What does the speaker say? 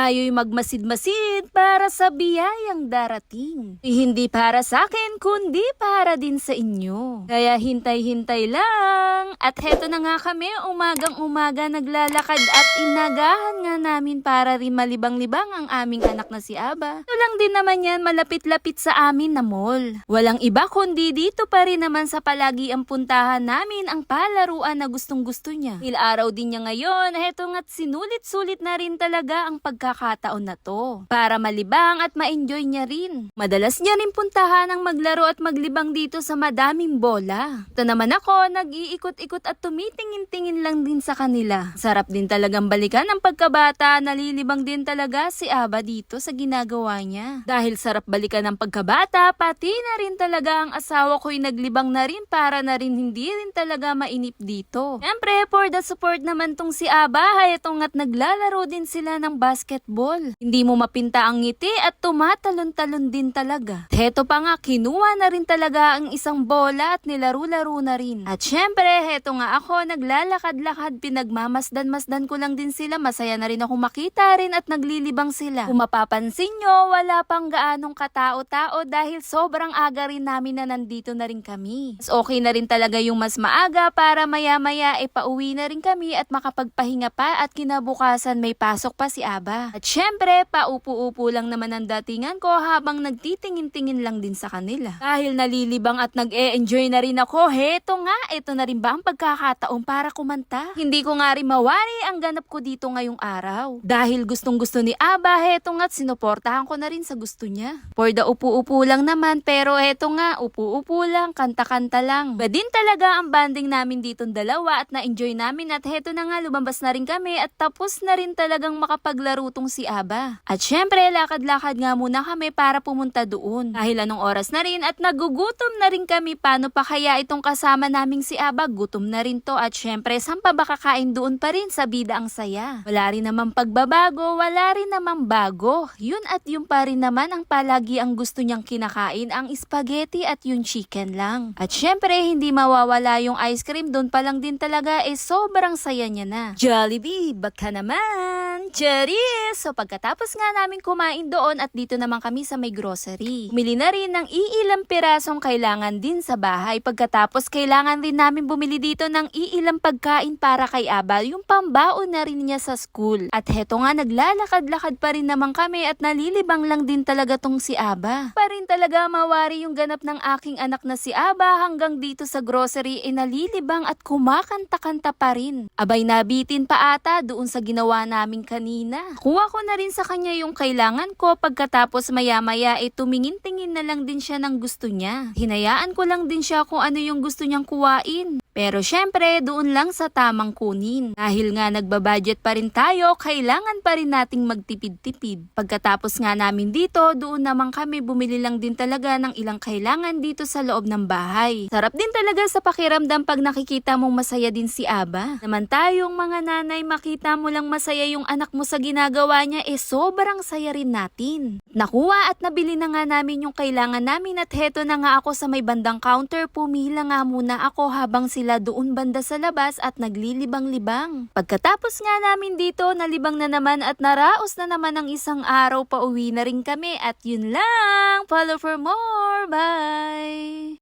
tayo'y magmasid-masid para sa biyayang darating. Hindi para sa akin, kundi para din sa inyo. Kaya hintay-hintay lang. At heto na nga kami, umagang-umaga naglalakad at inagahan nga namin para rin malibang-libang ang aming anak na si Aba. Ito lang din naman yan, malapit-lapit sa amin na mall. Walang iba kundi dito pa rin naman sa palagi ang puntahan namin ang palaruan na gustong-gusto niya. Il araw din niya ngayon, heto nga't sinulit-sulit na rin talaga ang pagkakataon na to. Para malibang at ma-enjoy niya rin. Madalas niya rin puntahan ang maglaro at maglibang dito sa madaming bola. Ito naman ako, nag-iikot-ikot at tumitingin-tingin lang din sa kanila. Sarap din talagang balikan ang pagkabata, nalilibang din talaga si Aba dito sa ginagawa niya. Dahil sarap balikan ang pagkabata, pati na rin talaga ang asawa ko'y naglibang na rin para na rin hindi rin talaga mainip dito. Siyempre, for the support naman tong si Aba, hayatong at naglalaro din sila ng basketball. Hindi mo mapinta ang ngiti at tumatalon-talon din talaga. Heto pa nga, kinuha na rin talaga ang isang bola at nilaro-laro na rin. At syempre, heto nga ako, naglalakad-lakad, pinagmamasdan-masdan ko lang din sila. Masaya na rin ako makita rin at naglilibang sila. Kung mapapansin nyo, wala pang gaanong katao-tao dahil sobrang aga rin namin na nandito na rin kami. Mas okay na rin talaga yung mas maaga para maya-maya e pauwi na rin kami at makapagpahinga pa at kinabukasan may pasok pa si Aba. At syempre, paupo-upo lang naman ang datingan ko habang nagtitingin-tingin lang din sa kanila. Dahil nalilibang at nag-e-enjoy na rin ako, heto nga, ito na rin ba ang pagkakataon para kumanta? Hindi ko nga rin mawari ang ganap ko dito ngayong araw. Dahil gustong gusto ni Aba, heto nga't sinuportahan ko na rin sa gusto niya. For the upo-upo lang naman, pero heto nga, upo-upo lang, kanta-kanta lang. Ba din talaga ang banding namin ditong dalawa at na-enjoy namin at heto na nga, lumabas na rin kami at tapos na rin talagang makapaglaro tong si Aba. At syempre, lakad-lakad nga muna kami para pumunta doon. Dahil anong oras na rin at nagugutom na rin kami, paano pa kaya itong kasama naming si Aba, gutom na rin to at syempre, saan pa ba kakain doon pa rin sa bida ang saya? Wala rin naman pagbabago, wala rin naman bago. Yun at yun pa rin naman ang palagi ang gusto niyang kinakain, ang spaghetti at yung chicken lang. At syempre, hindi mawawala yung ice cream, doon pa lang din talaga eh sobrang saya niya na. Jollibee, baka naman! Charis! So pagkatapos nga namin kumain doon at dito naman kami sa may grocery. Bumili na rin ng iilang pirasong kailangan din sa bahay. Pagkatapos kailangan din namin bumili dito ng iilang pagkain para kay Abal, yung pambaon na rin niya sa school. At heto nga naglalakad-lakad pa rin naman kami at nalilibang lang din talaga tong si Aba. Pa rin talaga mawari yung ganap ng aking anak na si Aba hanggang dito sa grocery ay nalilibang at kumakanta-kanta pa rin. Abay nabitin pa ata doon sa ginawa namin kanina. Kuha ko na rin sa kanya yung kailangan ko pagkatapos maya-maya ay tumingin-tingin na lang din siya ng gusto niya. Hinayaan ko lang din siya kung ano yung gusto niyang kuwain. Pero syempre, doon lang sa tamang kunin. Dahil nga nagbabudget pa rin tayo, kailangan pa rin nating magtipid-tipid. Pagkatapos nga namin dito, doon naman kami bumili lang din talaga ng ilang kailangan dito sa loob ng bahay. Sarap din talaga sa pakiramdam pag nakikita mong masaya din si Aba. Naman tayong mga nanay, makita mo lang masaya yung anak mo sa ginagawa niya, eh sobrang saya rin natin. Nakuha at nabili na nga namin yung kailangan namin at heto na nga ako sa may bandang counter, pumila nga muna ako habang sila doon banda sa labas at naglilibang-libang. Pagkatapos nga namin dito, nalibang na naman at naraos na naman ang isang araw pa uwi na rin kami at yun lang. Follow for more. Bye!